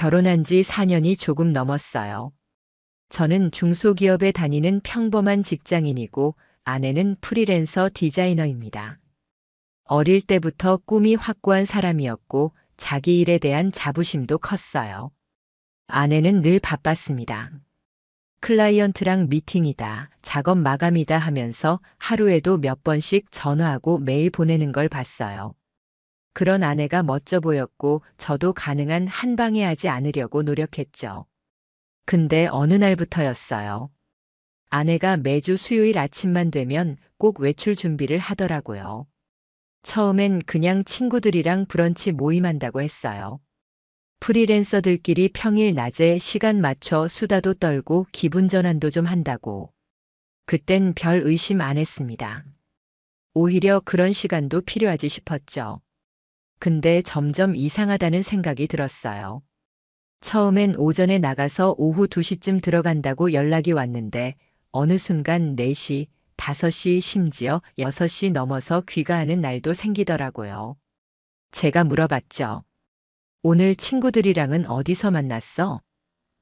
결혼한 지 4년이 조금 넘었어요. 저는 중소기업에 다니는 평범한 직장인이고 아내는 프리랜서 디자이너입니다. 어릴 때부터 꿈이 확고한 사람이었고 자기 일에 대한 자부심도 컸어요. 아내는 늘 바빴습니다. 클라이언트랑 미팅이다, 작업 마감이다 하면서 하루에도 몇 번씩 전화하고 메일 보내는 걸 봤어요. 그런 아내가 멋져 보였고 저도 가능한 한 방에 하지 않으려고 노력했죠. 근데 어느 날부터였어요. 아내가 매주 수요일 아침만 되면 꼭 외출 준비를 하더라고요. 처음엔 그냥 친구들이랑 브런치 모임한다고 했어요. 프리랜서들끼리 평일 낮에 시간 맞춰 수다도 떨고 기분 전환도 좀 한다고. 그땐 별 의심 안 했습니다. 오히려 그런 시간도 필요하지 싶었죠. 근데 점점 이상하다는 생각이 들었어요. 처음엔 오전에 나가서 오후 2시쯤 들어간다고 연락이 왔는데 어느 순간 4시, 5시 심지어 6시 넘어서 귀가하는 날도 생기더라고요. 제가 물어봤죠. 오늘 친구들이랑은 어디서 만났어?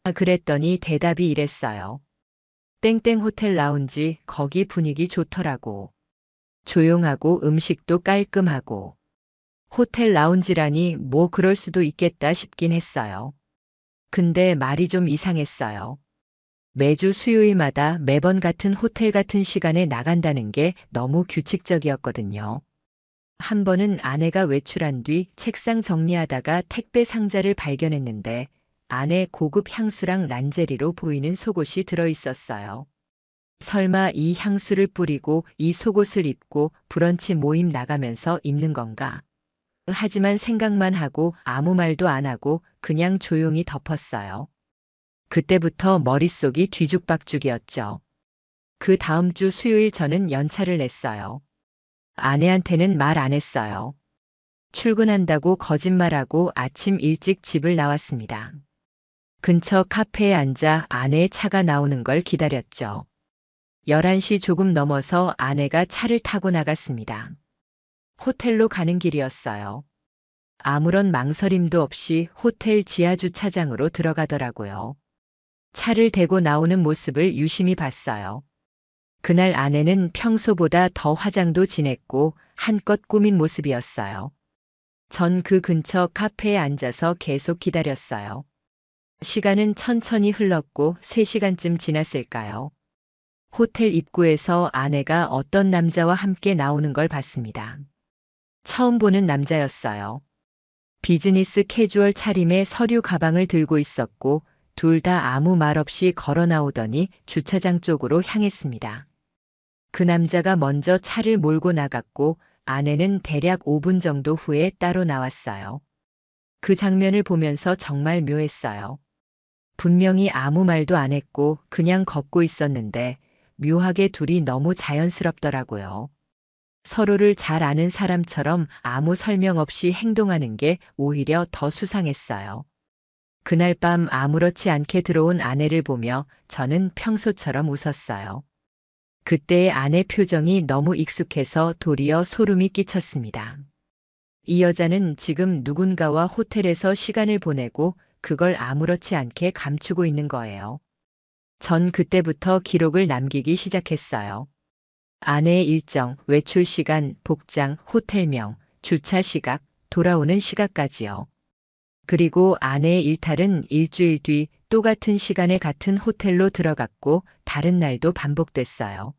아, 그랬더니 대답이 이랬어요. 땡땡 호텔 라운지 거기 분위기 좋더라고. 조용하고 음식도 깔끔하고. 호텔 라운지라니 뭐 그럴 수도 있겠다 싶긴 했어요. 근데 말이 좀 이상했어요. 매주 수요일마다 매번 같은 호텔 같은 시간에 나간다는 게 너무 규칙적이었거든요. 한 번은 아내가 외출한 뒤 책상 정리하다가 택배 상자를 발견했는데 안에 고급 향수랑 란제리로 보이는 속옷이 들어 있었어요. 설마 이 향수를 뿌리고 이 속옷을 입고 브런치 모임 나가면서 입는 건가? 하지만 생각만 하고 아무 말도 안 하고 그냥 조용히 덮었어요. 그때부터 머릿속이 뒤죽박죽이었죠. 그 다음 주 수요일 저는 연차를 냈어요. 아내한테는 말 안 했어요. 출근한다고 거짓말하고 아침 일찍 집을 나왔습니다. 근처 카페에 앉아 아내의 차가 나오는 걸 기다렸죠. 11시 조금 넘어서 아내가 차를 타고 나갔습니다. 호텔로 가는 길이었어요. 아무런 망설임도 없이 호텔 지하 주차장으로 들어가더라고요. 차를 대고 나오는 모습을 유심히 봤어요. 그날 아내는 평소보다 더 화장도 진했고 한껏 꾸민 모습이었어요. 전 그 근처 카페에 앉아서 계속 기다렸어요. 시간은 천천히 흘렀고 3시간쯤 지났을까요? 호텔 입구에서 아내가 어떤 남자와 함께 나오는 걸 봤습니다. 처음 보는 남자였어요. 비즈니스 캐주얼 차림의 서류 가방을 들고 있었고 둘 다 아무 말 없이 걸어 나오더니 주차장 쪽으로 향했습니다. 그 남자가 먼저 차를 몰고 나갔고 아내는 대략 5분 정도 후에 따로 나왔어요. 그 장면을 보면서 정말 묘했어요. 분명히 아무 말도 안 했고 그냥 걷고 있었는데 묘하게 둘이 너무 자연스럽더라고요. 서로를 잘 아는 사람처럼 아무 설명 없이 행동하는 게 오히려 더 수상했어요. 그날 밤 아무렇지 않게 들어온 아내를 보며 저는 평소처럼 웃었어요. 그때의 아내 표정이 너무 익숙해서 도리어 소름이 끼쳤습니다. 이 여자는 지금 누군가와 호텔에서 시간을 보내고 그걸 아무렇지 않게 감추고 있는 거예요. 전 그때부터 기록을 남기기 시작했어요. 아내의 일정, 외출 시간, 복장, 호텔명, 주차 시각, 돌아오는 시각까지요. 그리고 아내의 일탈은 일주일 뒤 똑같은 시간에 같은 호텔로 들어갔고 다른 날도 반복됐어요.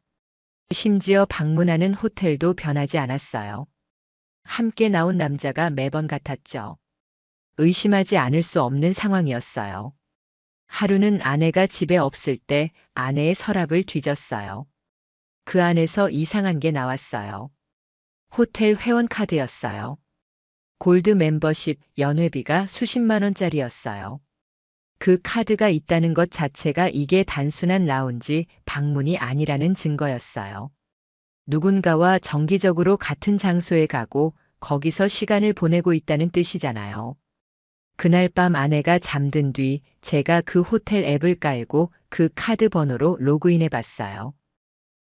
심지어 방문하는 호텔도 변하지 않았어요. 함께 나온 남자가 매번 같았죠. 의심하지 않을 수 없는 상황이었어요. 하루는 아내가 집에 없을 때 아내의 서랍을 뒤졌어요. 그 안에서 이상한 게 나왔어요. 호텔 회원 카드였어요. 골드 멤버십 연회비가 수십만 원짜리였어요. 그 카드가 있다는 것 자체가 이게 단순한 라운지 방문이 아니라는 증거였어요. 누군가와 정기적으로 같은 장소에 가고 거기서 시간을 보내고 있다는 뜻이잖아요. 그날 밤 아내가 잠든 뒤 제가 그 호텔 앱을 깔고 그 카드 번호로 로그인해 봤어요.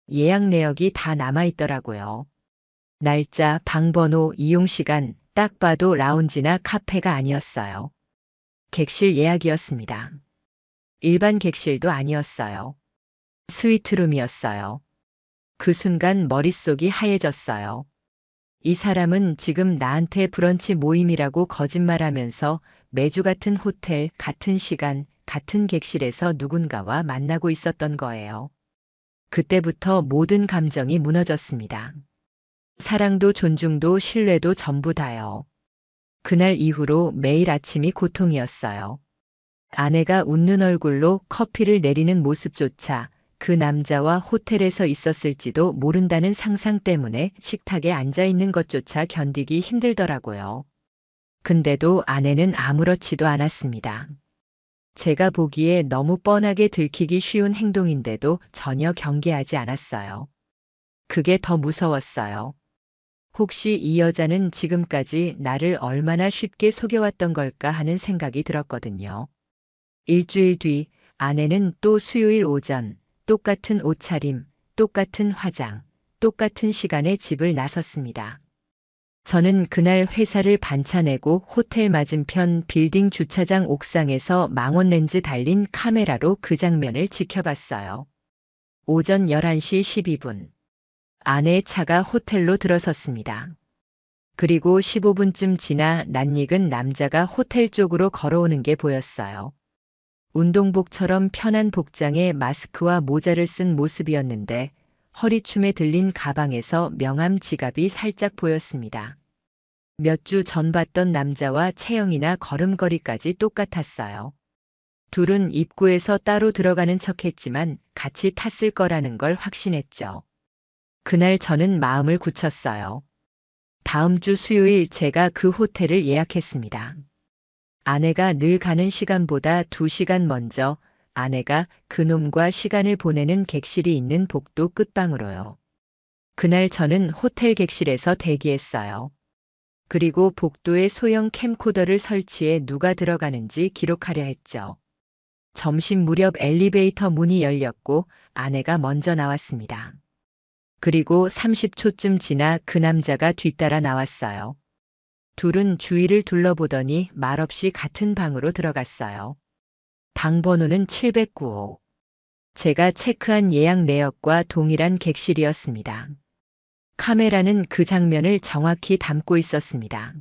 예약 내역이 다 남아있더라고요. 날짜, 방번호, 이용시간, 딱 봐도 라운지나 카페가 아니었어요. 객실 예약이었습니다. 일반 객실도 아니었어요. 스위트룸이었어요. 그 순간 머릿속이 하얘졌어요. 이 사람은 지금 나한테 브런치 모임이라고 거짓말하면서 매주 같은 호텔, 같은 시간, 같은 객실에서 누군가와 만나고 있었던 거예요. 그때부터 모든 감정이 무너졌습니다. 사랑도 존중도 신뢰도 전부 다요. 그날 이후로 매일 아침이 고통이었어요. 아내가 웃는 얼굴로 커피를 내리는 모습조차 그 남자와 호텔에서 있었을지도 모른다는 상상 때문에 식탁에 앉아 있는 것조차 견디기 힘들더라고요. 근데도 아내는 아무렇지도 않았습니다. 제가 보기에 너무 뻔하게 들키기 쉬운 행동인데도 전혀 경계하지 않았어요. 그게 더 무서웠어요. 혹시 이 여자는 지금까지 나를 얼마나 쉽게 속여왔던 걸까 하는 생각이 들었거든요. 일주일 뒤 아내는 또 수요일 오전 똑같은 옷차림, 똑같은 화장, 똑같은 시간에 집을 나섰습니다. 저는 그날 회사를 반차내고 호텔 맞은편 빌딩 주차장 옥상에서 망원 렌즈 달린 카메라로 그 장면을 지켜봤어요. 오전 11시 12분. 아내의 차가 호텔로 들어섰습니다. 그리고 15분쯤 지나 낯익은 남자가 호텔 쪽으로 걸어오는 게 보였어요. 운동복처럼 편한 복장에 마스크와 모자를 쓴 모습이었는데 허리춤에 들린 가방에서 명함 지갑이 살짝 보였습니다. 몇 주 전 봤던 남자와 체형이나 걸음걸이까지 똑같았어요. 둘은 입구에서 따로 들어가는 척 했지만 같이 탔을 거라는 걸 확신했죠. 그날 저는 마음을 굳혔어요. 다음 주 수요일 제가 그 호텔을 예약했습니다. 아내가 늘 가는 시간보다 두 시간 먼저 아내가 그놈과 시간을 보내는 객실이 있는 복도 끝방으로요. 그날 저는 호텔 객실에서 대기했어요. 그리고 복도에 소형 캠코더를 설치해 누가 들어가는지 기록하려 했죠. 점심 무렵 엘리베이터 문이 열렸고 아내가 먼저 나왔습니다. 그리고 30초쯤 지나 그 남자가 뒤따라 나왔어요. 둘은 주위를 둘러보더니 말없이 같은 방으로 들어갔어요. 방 번호는 709호. 제가 체크한 예약 내역과 동일한 객실이었습니다. 카메라는 그 장면을 정확히 담고 있었습니다.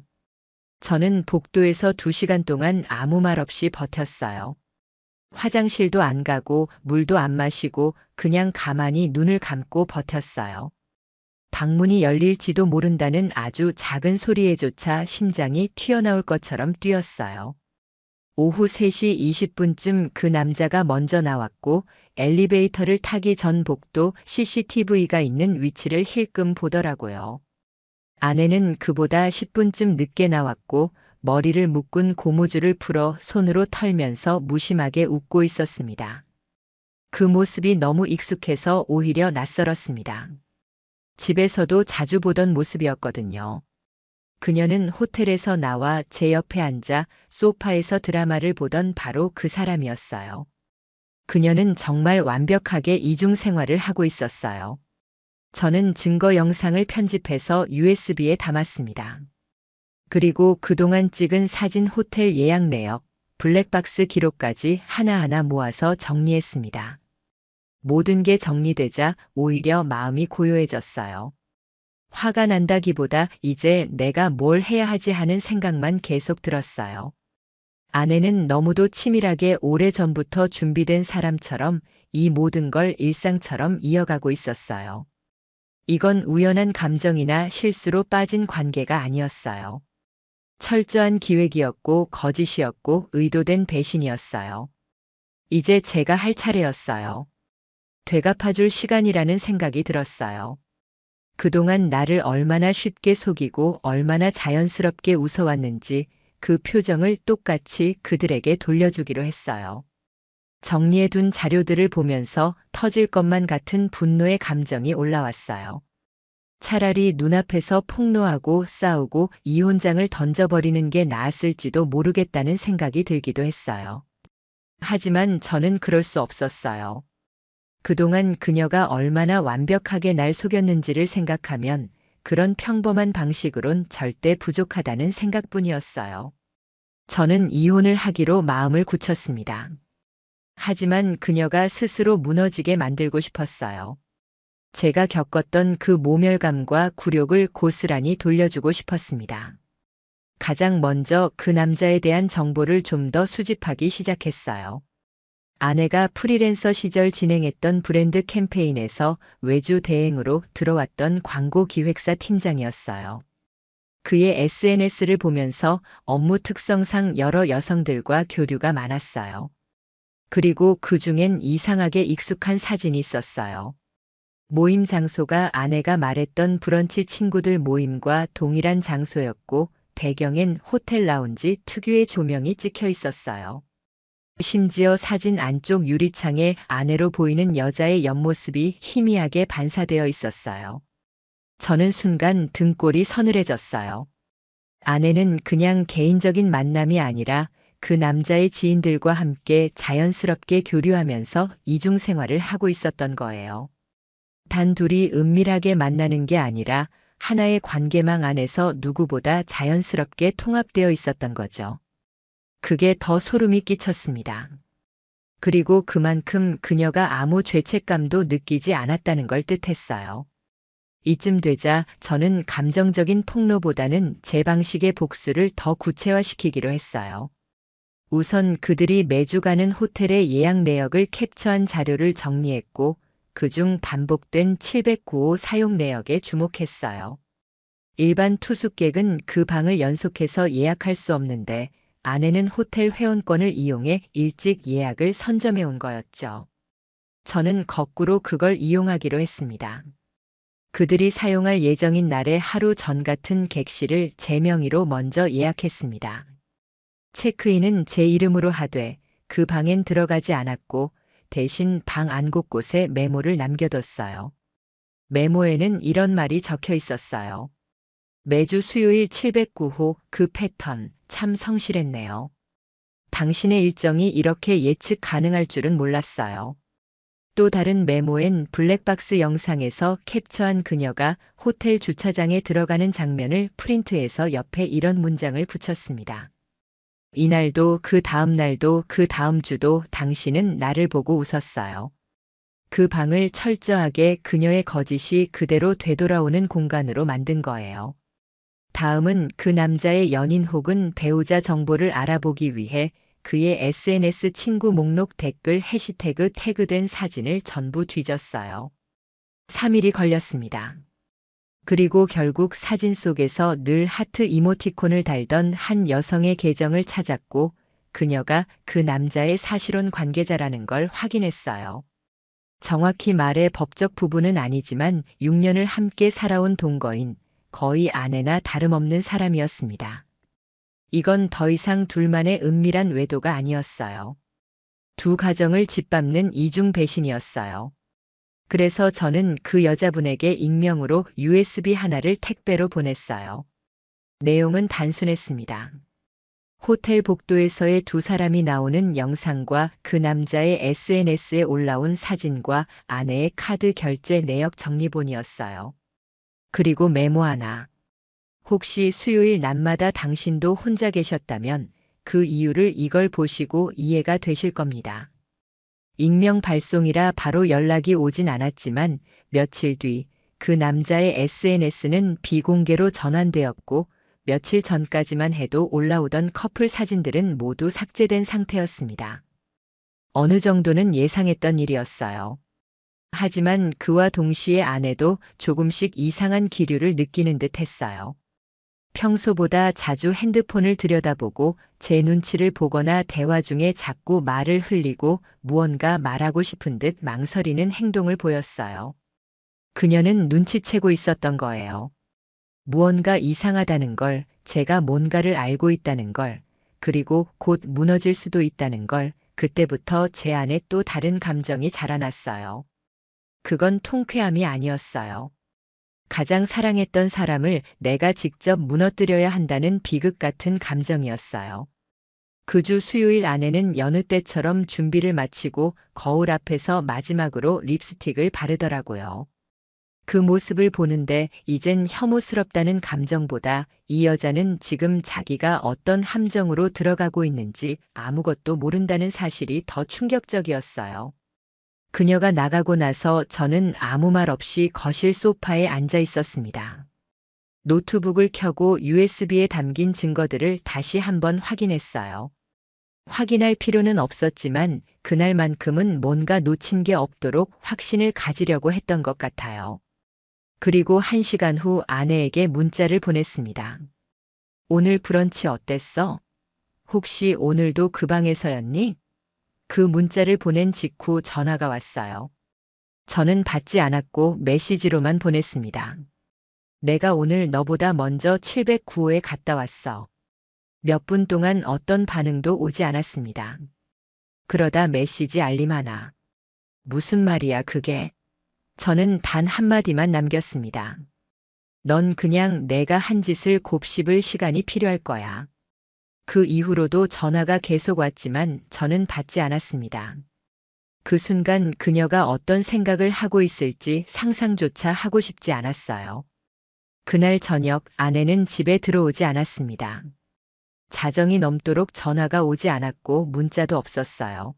저는 복도에서 두 시간 동안 아무 말 없이 버텼어요. 화장실도 안 가고 물도 안 마시고 그냥 가만히 눈을 감고 버텼어요. 방문이 열릴지도 모른다는 아주 작은 소리에조차 심장이 튀어나올 것처럼 뛰었어요. 오후 3시 20분쯤 그 남자가 먼저 나왔고 엘리베이터를 타기 전 복도 CCTV가 있는 위치를 힐끔 보더라고요. 아내는 그보다 10분쯤 늦게 나왔고 머리를 묶은 고무줄을 풀어 손으로 털면서 무심하게 웃고 있었습니다. 그 모습이 너무 익숙해서 오히려 낯설었습니다. 집에서도 자주 보던 모습이었거든요. 그녀는 호텔에서 나와 제 옆에 앉아 소파에서 드라마를 보던 바로 그 사람이었어요. 그녀는 정말 완벽하게 이중 생활을 하고 있었어요. 저는 증거 영상을 편집해서 USB에 담았습니다. 그리고 그동안 찍은 사진 호텔 예약 내역, 블랙박스 기록까지 하나하나 모아서 정리했습니다. 모든 게 정리되자 오히려 마음이 고요해졌어요. 화가 난다기보다 이제 내가 뭘 해야 하지 하는 생각만 계속 들었어요. 아내는 너무도 치밀하게 오래 전부터 준비된 사람처럼 이 모든 걸 일상처럼 이어가고 있었어요. 이건 우연한 감정이나 실수로 빠진 관계가 아니었어요. 철저한 기획이었고 거짓이었고 의도된 배신이었어요. 이제 제가 할 차례였어요. 되갚아줄 시간이라는 생각이 들었어요. 그동안 나를 얼마나 쉽게 속이고 얼마나 자연스럽게 웃어왔는지 그 표정을 똑같이 그들에게 돌려주기로 했어요. 정리해둔 자료들을 보면서 터질 것만 같은 분노의 감정이 올라왔어요. 차라리 눈앞에서 폭로하고 싸우고 이혼장을 던져버리는 게 나았을지도 모르겠다는 생각이 들기도 했어요. 하지만 저는 그럴 수 없었어요. 그동안 그녀가 얼마나 완벽하게 날 속였는지를 생각하면 그런 평범한 방식으론 절대 부족하다는 생각뿐이었어요. 저는 이혼을 하기로 마음을 굳혔습니다. 하지만 그녀가 스스로 무너지게 만들고 싶었어요. 제가 겪었던 그 모멸감과 굴욕을 고스란히 돌려주고 싶었습니다. 가장 먼저 그 남자에 대한 정보를 좀 더 수집하기 시작했어요. 아내가 프리랜서 시절 진행했던 브랜드 캠페인에서 외주 대행으로 들어왔던 광고 기획사 팀장이었어요. 그의 SNS를 보면서 업무 특성상 여러 여성들과 교류가 많았어요. 그리고 그 중엔 이상하게 익숙한 사진이 있었어요. 모임 장소가 아내가 말했던 브런치 친구들 모임과 동일한 장소였고 배경엔 호텔 라운지 특유의 조명이 찍혀 있었어요. 심지어 사진 안쪽 유리창에 아내로 보이는 여자의 옆모습이 희미하게 반사되어 있었어요. 저는 순간 등골이 서늘해졌어요. 아내는 그냥 개인적인 만남이 아니라 그 남자의 지인들과 함께 자연스럽게 교류하면서 이중 생활을 하고 있었던 거예요. 단 둘이 은밀하게 만나는 게 아니라 하나의 관계망 안에서 누구보다 자연스럽게 통합되어 있었던 거죠. 그게 더 소름이 끼쳤습니다. 그리고 그만큼 그녀가 아무 죄책감도 느끼지 않았다는 걸 뜻했어요. 이쯤 되자 저는 감정적인 폭로보다는 제 방식의 복수를 더 구체화시키기로 했어요. 우선 그들이 매주 가는 호텔의 예약 내역을 캡처한 자료를 정리했고 그중 반복된 709호 사용 내역에 주목했어요. 일반 투숙객은 그 방을 연속해서 예약할 수 없는데 아내는 호텔 회원권을 이용해 일찍 예약을 선점해 온 거였죠. 저는 거꾸로 그걸 이용하기로 했습니다. 그들이 사용할 예정인 날의 하루 전 같은 객실을 제 명의로 먼저 예약했습니다. 체크인은 제 이름으로 하되 그 방엔 들어가지 않았고 대신 방 안 곳곳에 메모를 남겨뒀어요. 메모에는 이런 말이 적혀 있었어요. 매주 수요일 709호 그 패턴 참 성실했네요. 당신의 일정이 이렇게 예측 가능할 줄은 몰랐어요. 또 다른 메모엔 블랙박스 영상에서 캡처한 그녀가 호텔 주차장에 들어가는 장면을 프린트해서 옆에 이런 문장을 붙였습니다. 이날도 그 다음 날도 그 다음 주도 당신은 나를 보고 웃었어요. 그 방을 철저하게 그녀의 거짓이 그대로 되돌아오는 공간으로 만든 거예요. 다음은 그 남자의 연인 혹은 배우자 정보를 알아보기 위해 그의 SNS 친구 목록 댓글 해시태그 태그된 사진을 전부 뒤졌어요. 3일이 걸렸습니다. 그리고 결국 사진 속에서 늘 하트 이모티콘을 달던 한 여성의 계정을 찾았고 그녀가 그 남자의 사실혼 관계자라는 걸 확인했어요. 정확히 말해 법적 부부는 아니지만 6년을 함께 살아온 동거인 거의 아내나 다름없는 사람이었습니다. 이건 더 이상 둘만의 은밀한 외도가 아니었어요. 두 가정을 짓밟는 이중 배신이었어요. 그래서 저는 그 여자분에게 익명으로 USB 하나를 택배로 보냈어요. 내용은 단순했습니다. 호텔 복도에서의 두 사람이 나오는 영상과 그 남자의 SNS에 올라온 사진과 아내의 카드 결제 내역 정리본이었어요. 그리고 메모 하나. 혹시 수요일 낮마다 당신도 혼자 계셨다면 그 이유를 이걸 보시고 이해가 되실 겁니다. 익명 발송이라 바로 연락이 오진 않았지만 며칠 뒤 그 남자의 SNS는 비공개로 전환되었고 며칠 전까지만 해도 올라오던 커플 사진들은 모두 삭제된 상태였습니다. 어느 정도는 예상했던 일이었어요. 하지만 그와 동시에 아내도 조금씩 이상한 기류를 느끼는 듯 했어요. 평소보다 자주 핸드폰을 들여다보고 제 눈치를 보거나 대화 중에 자꾸 말을 흘리고 무언가 말하고 싶은 듯 망설이는 행동을 보였어요. 그녀는 눈치채고 있었던 거예요. 무언가 이상하다는 걸, 제가 뭔가를 알고 있다는 걸, 그리고 곧 무너질 수도 있다는 걸, 그때부터 제 안에 또 다른 감정이 자라났어요. 그건 통쾌함이 아니었어요. 가장 사랑했던 사람을 내가 직접 무너뜨려야 한다는 비극 같은 감정이었어요. 그 주 수요일 아내는 여느 때처럼 준비를 마치고 거울 앞에서 마지막으로 립스틱을 바르더라고요. 그 모습을 보는데 이젠 혐오스럽다는 감정보다 이 여자는 지금 자기가 어떤 함정으로 들어가고 있는지 아무것도 모른다는 사실이 더 충격적이었어요. 그녀가 나가고 나서 저는 아무 말 없이 거실 소파에 앉아 있었습니다. 노트북을 켜고 USB에 담긴 증거들을 다시 한번 확인했어요. 확인할 필요는 없었지만 그날만큼은 뭔가 놓친 게 없도록 확신을 가지려고 했던 것 같아요. 그리고 한 시간 후 아내에게 문자를 보냈습니다. 오늘 브런치 어땠어? 혹시 오늘도 그 방에서였니? 그 문자를 보낸 직후 전화가 왔어요. 저는 받지 않았고 메시지로만 보냈습니다. 내가 오늘 너보다 먼저 709호에 갔다 왔어. 몇 분 동안 어떤 반응도 오지 않았습니다. 그러다 메시지 알림 하나. 무슨 말이야 그게? 저는 단 한마디만 남겼습니다. 넌 그냥 내가 한 짓을 곱씹을 시간이 필요할 거야. 그 이후로도 전화가 계속 왔지만 저는 받지 않았습니다. 그 순간 그녀가 어떤 생각을 하고 있을지 상상조차 하고 싶지 않았어요. 그날 저녁 아내는 집에 들어오지 않았습니다. 자정이 넘도록 전화가 오지 않았고 문자도 없었어요.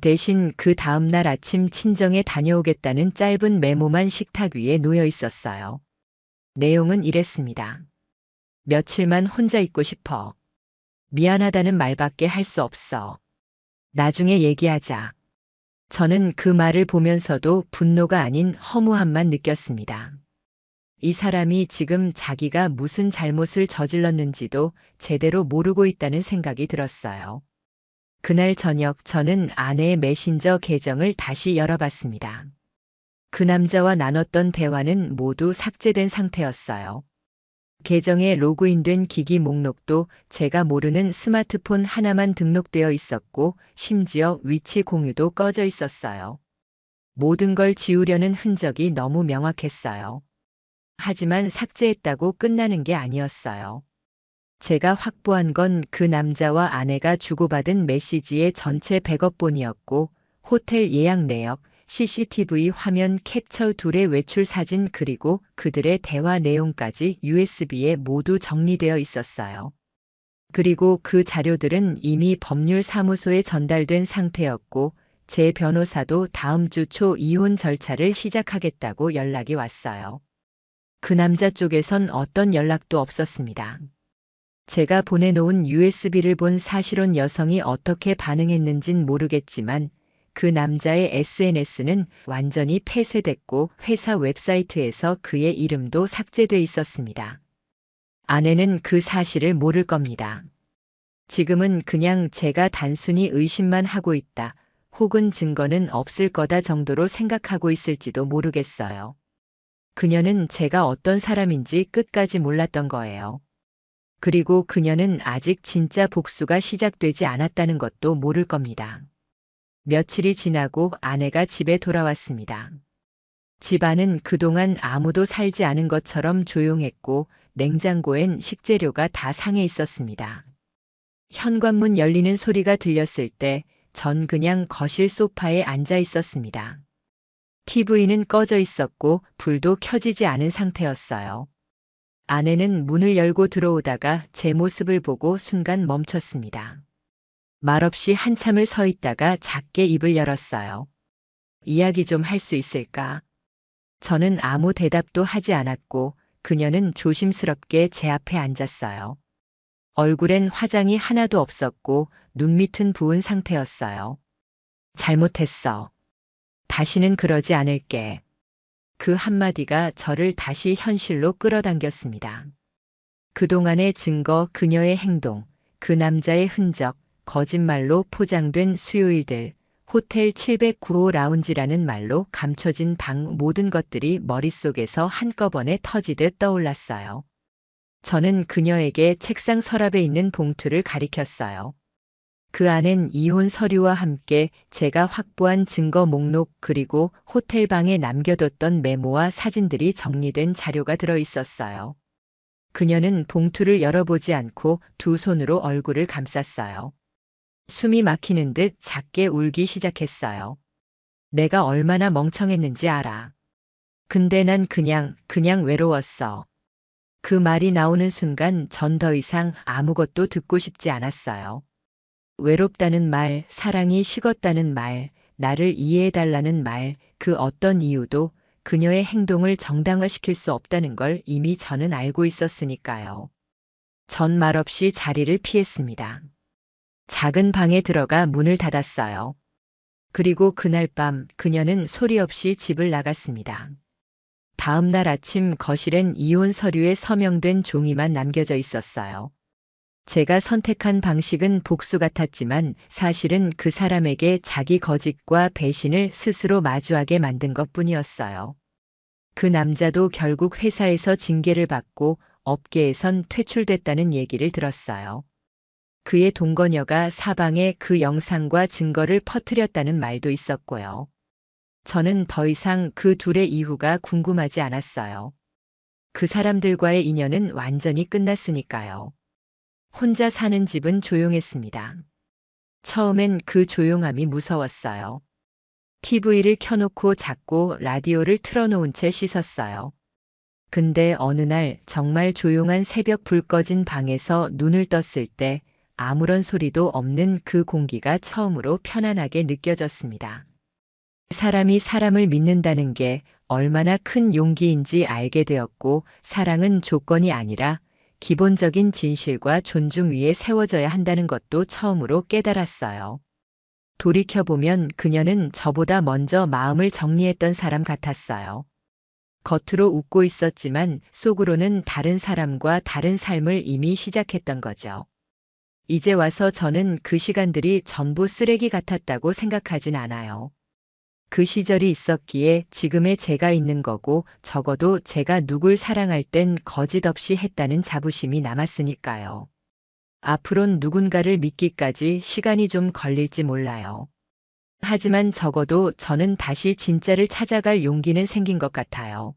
대신 그 다음날 아침 친정에 다녀오겠다는 짧은 메모만 식탁 위에 놓여 있었어요. 내용은 이랬습니다. 며칠만 혼자 있고 싶어. 미안하다는 말밖에 할 수 없어. 나중에 얘기하자. 저는 그 말을 보면서도 분노가 아닌 허무함만 느꼈습니다. 이 사람이 지금 자기가 무슨 잘못을 저질렀는지도 제대로 모르고 있다는 생각이 들었어요. 그날 저녁 저는 아내의 메신저 계정을 다시 열어봤습니다. 그 남자와 나눴던 대화는 모두 삭제된 상태였어요. 계정에 로그인된 기기 목록도 제가 모르는 스마트폰 하나만 등록되어 있었고 심지어 위치 공유도 꺼져 있었어요. 모든 걸 지우려는 흔적이 너무 명확했어요. 하지만 삭제했다고 끝나는 게 아니었어요. 제가 확보한 건 그 남자와 아내가 주고받은 메시지의 전체 백업본이었고 호텔 예약 내역, CCTV 화면 캡처 둘의 외출 사진 그리고 그들의 대화 내용까지 USB에 모두 정리되어 있었어요. 그리고 그 자료들은 이미 법률사무소에 전달된 상태였고 제 변호사도 다음 주 초 이혼 절차를 시작하겠다고 연락이 왔어요. 그 남자 쪽에선 어떤 연락도 없었습니다. 제가 보내놓은 USB를 본 사실혼 여성이 어떻게 반응했는진 모르겠지만 그 남자의 SNS는 완전히 폐쇄됐고 회사 웹사이트에서 그의 이름도 삭제돼 있었습니다. 아내는 그 사실을 모를 겁니다. 지금은 그냥 제가 단순히 의심만 하고 있다, 혹은 증거는 없을 거다 정도로 생각하고 있을지도 모르겠어요. 그녀는 제가 어떤 사람인지 끝까지 몰랐던 거예요. 그리고 그녀는 아직 진짜 복수가 시작되지 않았다는 것도 모를 겁니다. 며칠이 지나고 아내가 집에 돌아왔습니다. 집안은 그동안 아무도 살지 않은 것처럼 조용했고 냉장고엔 식재료가 다 상해 있었습니다. 현관문 열리는 소리가 들렸을 때 전 그냥 거실 소파에 앉아 있었습니다. TV는 꺼져 있었고 불도 켜지지 않은 상태였어요. 아내는 문을 열고 들어오다가 제 모습을 보고 순간 멈췄습니다. 말없이 한참을 서 있다가 작게 입을 열었어요. 이야기 좀 할 수 있을까? 저는 아무 대답도 하지 않았고 그녀는 조심스럽게 제 앞에 앉았어요. 얼굴엔 화장이 하나도 없었고 눈 밑은 부은 상태였어요. 잘못했어. 다시는 그러지 않을게. 그 한마디가 저를 다시 현실로 끌어당겼습니다. 그동안의 증거, 그녀의 행동, 그 남자의 흔적, 거짓말로 포장된 수요일들, 호텔 709호 라운지라는 말로 감춰진 방 모든 것들이 머릿속에서 한꺼번에 터지듯 떠올랐어요. 저는 그녀에게 책상 서랍에 있는 봉투를 가리켰어요. 그 안엔 이혼 서류와 함께 제가 확보한 증거 목록 그리고 호텔 방에 남겨뒀던 메모와 사진들이 정리된 자료가 들어 있었어요. 그녀는 봉투를 열어보지 않고 두 손으로 얼굴을 감쌌어요. 숨이 막히는 듯 작게 울기 시작했어요. 내가 얼마나 멍청했는지 알아. 근데 난 그냥, 그냥 외로웠어. 그 말이 나오는 순간 전 더 이상 아무것도 듣고 싶지 않았어요. 외롭다는 말, 사랑이 식었다는 말, 나를 이해해달라는 말, 그 어떤 이유도 그녀의 행동을 정당화시킬 수 없다는 걸 이미 저는 알고 있었으니까요. 전 말없이 자리를 피했습니다. 작은 방에 들어가 문을 닫았어요. 그리고 그날 밤 그녀는 소리 없이 집을 나갔습니다. 다음 날 아침 거실엔 이혼 서류에 서명된 종이만 남겨져 있었어요. 제가 선택한 방식은 복수 같았지만 사실은 그 사람에게 자기 거짓과 배신을 스스로 마주하게 만든 것 뿐이었어요. 그 남자도 결국 회사에서 징계를 받고 업계에선 퇴출됐다는 얘기를 들었어요. 그의 동거녀가 사방에 그 영상과 증거를 퍼뜨렸다는 말도 있었고요. 저는 더 이상 그 둘의 이후가 궁금하지 않았어요. 그 사람들과의 인연은 완전히 끝났으니까요. 혼자 사는 집은 조용했습니다. 처음엔 그 조용함이 무서웠어요. TV를 켜놓고 자고 라디오를 틀어놓은 채 씻었어요. 근데 어느 날 정말 조용한 새벽 불 꺼진 방에서 눈을 떴을 때 아무런 소리도 없는 그 공기가 처음으로 편안하게 느껴졌습니다. 사람이 사람을 믿는다는 게 얼마나 큰 용기인지 알게 되었고 사랑은 조건이 아니라 기본적인 진실과 존중 위에 세워져야 한다는 것도 처음으로 깨달았어요. 돌이켜보면 그녀는 저보다 먼저 마음을 정리했던 사람 같았어요. 겉으로 웃고 있었지만 속으로는 다른 사람과 다른 삶을 이미 시작했던 거죠. 이제 와서 저는 그 시간들이 전부 쓰레기 같았다고 생각하진 않아요. 그 시절이 있었기에 지금의 제가 있는 거고 적어도 제가 누굴 사랑할 땐 거짓 없이 했다는 자부심이 남았으니까요. 앞으론 누군가를 믿기까지 시간이 좀 걸릴지 몰라요. 하지만 적어도 저는 다시 진짜를 찾아갈 용기는 생긴 것 같아요.